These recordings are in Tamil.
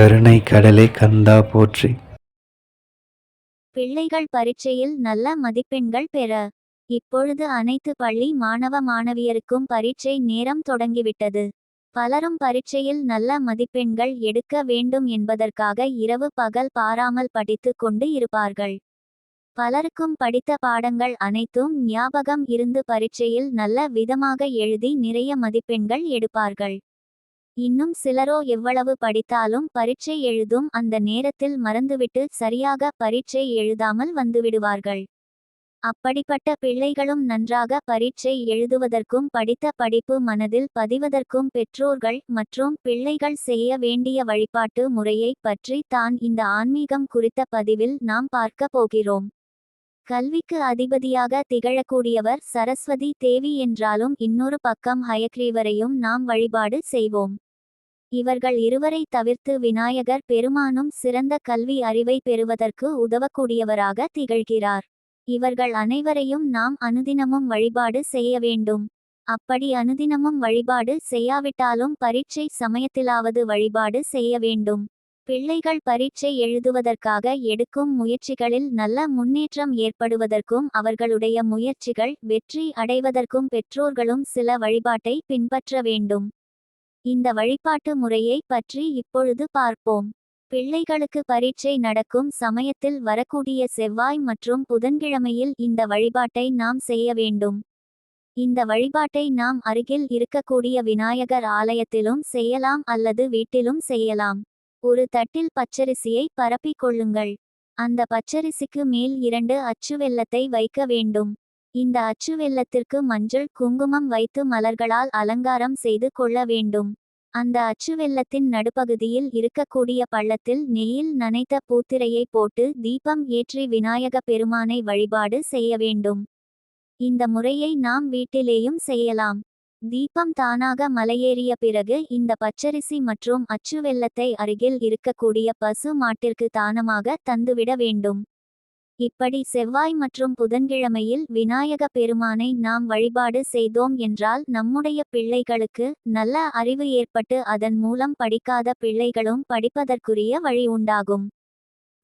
கருணை கடலை கந்தா போற்றி. பிள்ளைகள் பரீட்சையில் நல்ல மதிப்பெண்கள் பெற. இப்பொழுது அனைத்து பள்ளி மாணவ மாணவியருக்கும் பரீட்சை நேரம் தொடங்கிவிட்டது. பலரும் பரீட்சையில் நல்ல மதிப்பெண்கள் எடுக்க வேண்டும் என்பதற்காக இரவு பகல் பாராமல் படித்துக் கொண்டு இருப்பார்கள். பலருக்கும் படித்த பாடங்கள் அனைத்தும் ஞாபகம் இருந்து பரீட்சையில் நல்ல விதமாக எழுதி நிறைய மதிப்பெண்கள் எடுப்பார்கள். இன்னும் சிலரோ எவ்வளவு படித்தாலும் பரீட்சை எழுதும் அந்த நேரத்தில் மறந்துவிட்டு சரியாக பரீட்சை எழுதாமல் வந்துவிடுவார்கள். அப்படிப்பட்ட பிள்ளைகளும் நன்றாக பரீட்சை எழுதுவதற்கும் படித்த படிப்பு மனதில் பதிவதற்கும் பெற்றோர்கள் மற்றும் பிள்ளைகள் செய்ய வேண்டிய வழிபாட்டு முறையை பற்றி தான் இந்த ஆன்மீகம் குறித்த பதிவில் நாம் பார்க்க போகிறோம். கல்விக்கு அதிபதியாக திகழக்கூடியவர் சரஸ்வதி தேவி என்றாலும் இன்னொரு பக்கம் ஹயக்ரீவரையும் நாம் வழிபாடு செய்வோம். இவர்கள் இருவரை தவிர்த்து விநாயகர் பெருமானும் சிறந்த கல்வி அறிவை பெறுவதற்கு உதவக்கூடியவராக திகழ்கிறார். இவர்கள் அனைவரையும் நாம் அனுதினமும் வழிபாடு செய்ய வேண்டும். அப்படி அனுதினமும் வழிபாடு செய்யாவிட்டாலும் பரீட்சை சமயத்திலாவது வழிபாடு செய்ய வேண்டும். பிள்ளைகள் பரீட்சை எழுதுவதற்காக எடுக்கும் முயற்சிகளில் நல்ல முன்னேற்றம் ஏற்படுவதற்கும் அவர்களுடைய முயற்சிகள் வெற்றி அடைவதற்கும் பெற்றோர்களும் சில வழிபாட்டை பின்பற்ற வேண்டும். இந்த வழிபாட்டு முறையை பற்றி இப்பொழுது பார்ப்போம். பிள்ளைகளுக்கு பரீட்சை நடக்கும் சமயத்தில் வரக்கூடிய செவ்வாய் மற்றும் புதன்கிழமையில் இந்த வழிபாட்டை நாம் செய்ய வேண்டும். இந்த வழிபாட்டை நாம் அருகில் இருக்கக்கூடிய விநாயகர் ஆலயத்திலும் செய்யலாம் அல்லது வீட்டிலும் செய்யலாம். ஒரு தட்டில் பச்சரிசியை பரப்பிக் கொள்ளுங்கள். அந்த பச்சரிசிக்கு மேல் இரண்டு அச்சு வெள்ளத்தை வைக்க வேண்டும். இந்த அச்சு வெள்ளத்திற்கு மஞ்சள் குங்குமம் வைத்து மலர்களால் அலங்காரம் செய்து கொள்ள வேண்டும். அந்த அச்சு வெள்ளத்தின் நடுப்பகுதியில் இருக்கக்கூடிய பள்ளத்தில் நெய்யில் நனைத்த பூத்திரையை போட்டு தீபம் ஏற்றி விநாயக பெருமானை வழிபாடு செய்ய வேண்டும். இந்த முறையை நாம் வீட்டிலேயும் செய்யலாம். தீபம் தானாக மலையேறிய பிறகு இந்த பச்சரிசி மற்றும் அச்சு வெள்ளத்தை அருகில் இருக்கக்கூடிய பசு மாட்டிற்கு தானமாக தந்துவிட வேண்டும். இப்படி செவ்வாய் மற்றும் புதன்கிழமையில் விநாயக பெருமானை நாம் வழிபாடு செய்தோம் என்றால் நம்முடைய பிள்ளைகளுக்கு நல்ல அறிவு ஏற்பட்டு அதன் மூலம் படிக்காத பிள்ளைகளும் படிப்பதற்குரிய வழி உண்டாகும்.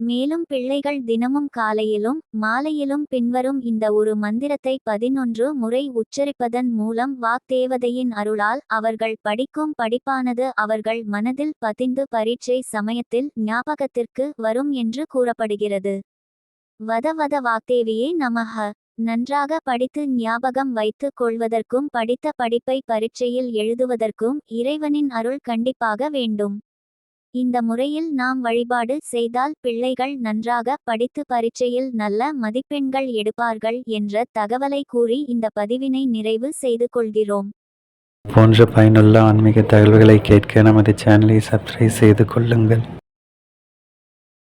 மேலும் பிள்ளைகள் தினமும் காலையிலும் மாலையிலும் பின்வரும் இந்த ஒரு மந்திரத்தை பதினொன்று முறை உச்சரிப்பதன் மூலம் வாக்தேவதையின் அருளால் அவர்கள் படிக்கும் படிப்பானது அவர்கள் மனதில் பதிந்து பரீட்சை சமயத்தில் ஞாபகத்திற்கு வரும் என்று கூறப்படுகிறது. வத வத வாக்தேவியே நமக நன்றாக படித்து ஞாபகம் வைத்துக் கொள்வதற்கும் படித்த படிப்பை பரீட்சையில் எழுதுவதற்கும் இறைவனின் அருள் கண்டிப்பாக வேண்டும். இந்த முறையில் நாம் வழிபாடு செய்தால் பிள்ளைகள் நன்றாக படித்து பரீட்சையில் நல்ல மதிப்பெண்கள் எடுப்பார்கள் என்ற தகவலை கூறி இந்த பதிவினை நிறைவு செய்து கொள்கிறோம். போன்ற பயனுள்ள ஆன்மீக தகவல்களை கேட்க நமது சேனலை சப்ஸ்கிரைப் செய்து கொள்ளுங்கள்.